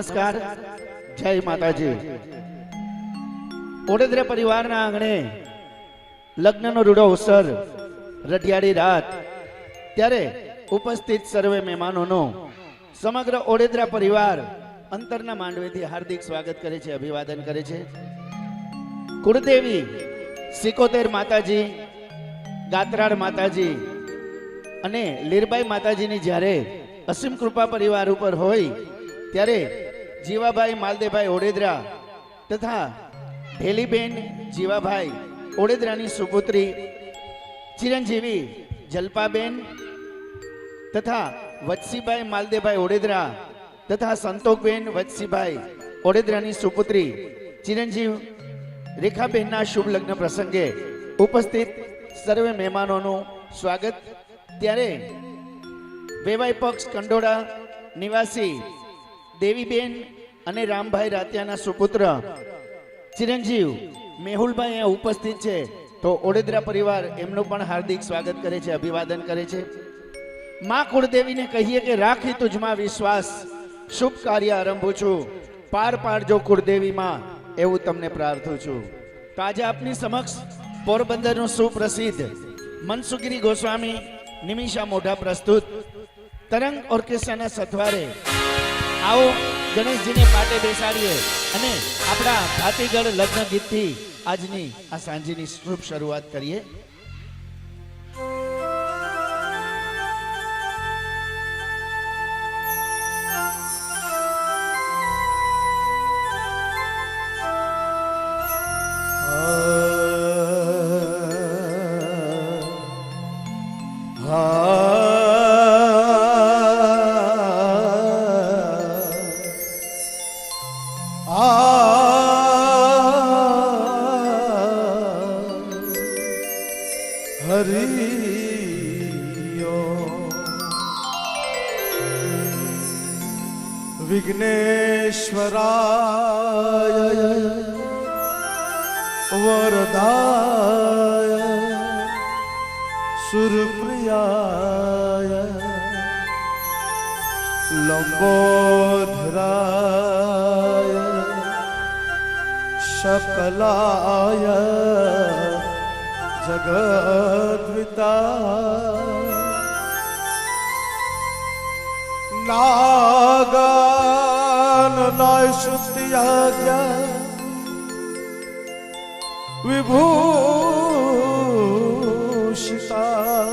નમસ્કાર. જય માતાજી. ઓડેદરા પરિવારના આંગણે લગ્નનો રૂડો અવસર રઢિયાળી રાત. ત્યારે ઉપસ્થિત સર્વે મહેમાનોનો સમગ્ર ઓડેદરા પરિવાર અંતરના માંડવેથી હાર્દિક સ્વાગત કરે છે, અભિવાદન કરે છે. કુળદેવી સિકોતેર માતાજી, ગાત્રાળ માતાજી અને લીરબાઈ માતાજીની જ્યારે અસીમ કૃપા પરિવાર ઉપર હોય, ત્યારે જીવાભાઈ માલદેભાઈ ઓડેદરા તથા ઢેલીબેન જીવાભાઈ ઓડેદરાની સુપુત્રી ચિરંજીવી જલપાબેન તથા વત્સીભાઈ માલદેભાઈ ઓડેદરા તથા સંતોકબેન વત્સીભાઈ ઓડેદરાની સુપુત્રી ચિરંજીવ રેખાબેનના શુભ લગ્ન પ્રસંગે ઉપસ્થિત સર્વે મહેમાનોનું સ્વાગત. ત્યારે વેવાઈ પક્ષ કંડોળા નિવાસી દેવીબેન અને રામભાઈ રાતિયાના સુપુત્ર. ચિરંજીવ, મેહુલભાઈ અહીંયા ઉપસ્થિત છે. તો ઓડેદરા પરિવાર એમનું પણ હાર્દિક સ્વાગત કરે છે, અભિવાદન કરે છે. માં કુળદેવીને કહીએ કે રાખી તુજમાં વિશ્વાસ. શુભ કાર્ય આરંભું છું. પાર પાડજો કુળદેવીમાં એવું તમને પ્રાર્થું છું. તો આજે આપની સમક્ષ પોરબંદરનું સુપ્રસિદ્ધ મનસુગીરી ગોસ્વામી નિમિષા મોઢા પ્રસ્તુત. તરંગ ઓર્કેસ્ટ્રાના સથવારે આવો ગણેશજીને પાટે બેસાડીએ અને આપણા ભાતીગઢ લગ્ન ગીતથી આજની આ સાંજની શુભ શરૂઆત કરીએ. વિઘ્નેશ્વરાય વરદાય સુરપ્રિયાય લંબોધરાય શકલાય જગદ્વિતા નાગન લય આજ્ઞા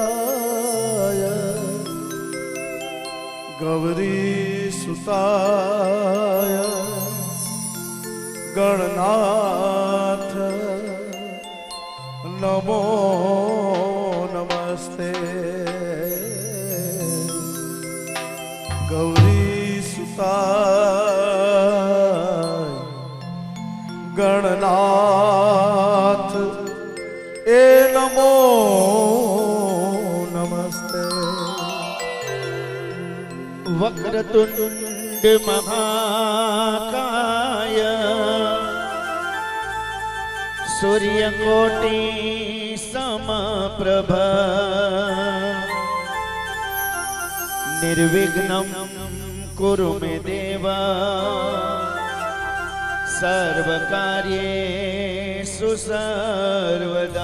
વિભૂષિતાય ગૌરી સુતાય ગણનાથ નમો ગણનાથ એ નમો નમસ્તે વક્રતુંડ મહાકાય સૂર્યકોટી સમપ્રભ નિર્વિઘ્ન કુરુ મે દેવા સર્વકાર્યેષુ સર્વદા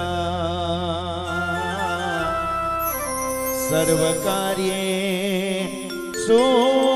સર્વકાર્યેષુ સર્વદા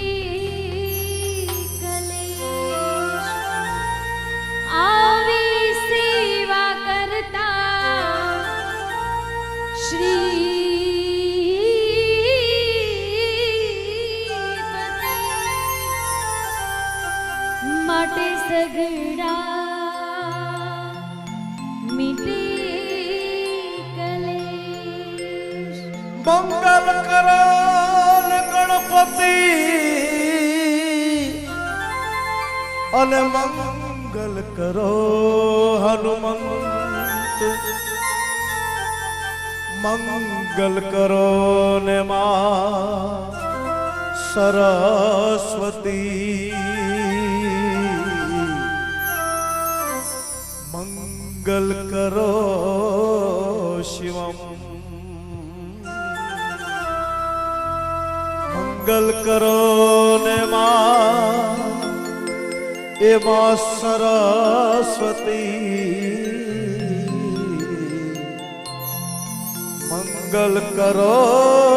મંગલ કરો ગણપતિ. અને મંગલ કરો હનુમંત. મંગલ કરો ને મા સરસ્વતી. મંગલ કરો શિવમ. મંગલ કરો ને માં. એ માં સરસ્વતી. મંગલ કરો